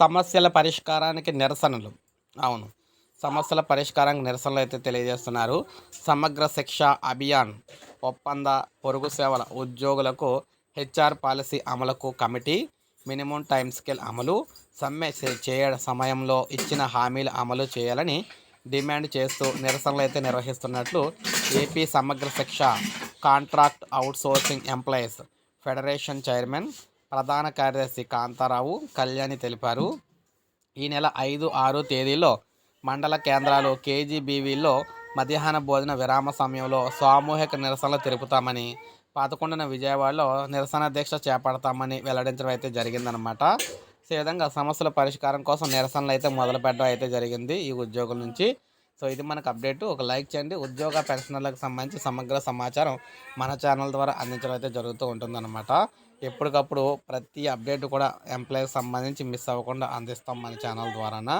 సమస్యల పరిష్కారానికి నిరసనలు. అవును. సమస్యల పరిష్కారానికి నిరసనలు అయితే తెలియజేస్తున్నారు. సమగ్ర శిక్ష అభియాన్ ఒప్పంద పొరుగు సేవల ఉద్యోగులకు హెచ్ఆర్ పాలసీ అమలుకు కమిటీ మినిమం టైం స్కేల్ అమలు సమ్మె చేయ సమయంలో ఇచ్చిన హామీలు అమలు చేయాలని డిమాండ్ చేస్తూ నిరసనలు అయితే నిర్వహిస్తున్నట్లు AP Samagra Shiksha contract outsourcing employees federation chairman ప్రధాన కార్యదర్శి కాంతారావు కళ్యాణి తెలిపారు. ఈ నెల ఐదు ఆరు తేదీలో మండల కేంద్రాలు కేజీబీవీలో మధ్యాహ్న భోజన విరామ సమయంలో సామూహిక నిరసనలు తెలుపుతామని పదకొండున విజయవాడలో నిరసన దీక్ష చేపడతామని వెల్లడించడం అయితే జరిగిందనమాట సో ఈ విధంగా సమస్యల పరిష్కారం కోసం నిరసనలు అయితే మొదలు పెట్టడం అయితే జరిగింది ఈ ఉద్యోగుల నుంచి. సో ఇది మనకు అప్డేట్. ఒక లైక్ చేయండి. ఉద్యోగ పెన్షనర్లకు సంబంధించి సమగ్ర సమాచారం మన ఛానల్ ద్వారా అందించడం అయితే జరుగుతూ ఉంటుందన్నమాట. ఎప్పటికప్పుడు ప్రతి అప్డేట్ కూడా ఎంప్లాయీకి సంబంధించి మిస్ అవ్వకుండా అందిస్తాం మన ఛానల్ ద్వారానా?